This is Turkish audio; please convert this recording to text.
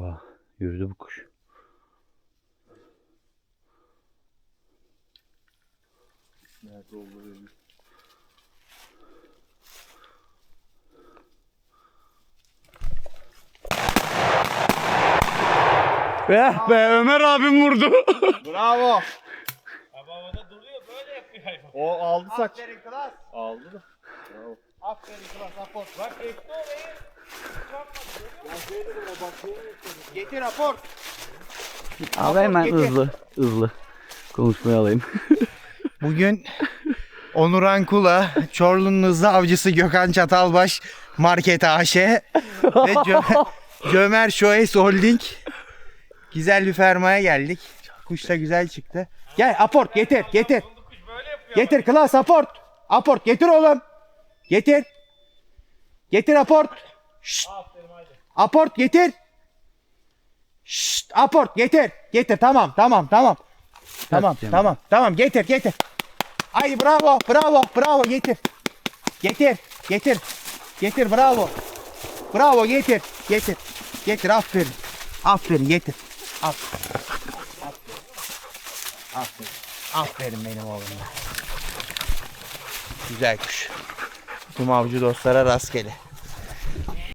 Vah, yürüdü bu kuş. Nerede oldu belli. Eh be Ömer abim vurdu. Bravo. Abi havada duruyor böyle yapıyor hayvan. O aldı saç. Aferin klas. Aldı da. Bravo. Aferin klas aport. Bak ekti orayı. Getir aport. Abi hemen getir. hızlı hızlı konuşmayı alayım. Bugün Onur Ankula, Çorlu'nun hızlı avcısı Gökhan Çatalbaş Market AŞ ve Cö- Cömer Şoes Holding güzel bir fermaya geldik. Kuş da güzel çıktı. Gel aport getir getir. Getir klas aport. Aport getir oğlum. Getir. Getir aport. Şşt. Aport getir. Aport getir. Getir tamam tamam tamam. Tamam Yapacağım. tamam tamam getir getir. Ay bravo bravo bravo getir. Getir getir. Getir bravo. Bravo getir getir. Getir aferin. Aferin getir. Aferin. Aferin. Aferin. Aferin benim oğlum. Güzel kuş. Tüm avcı dostlara rastgele.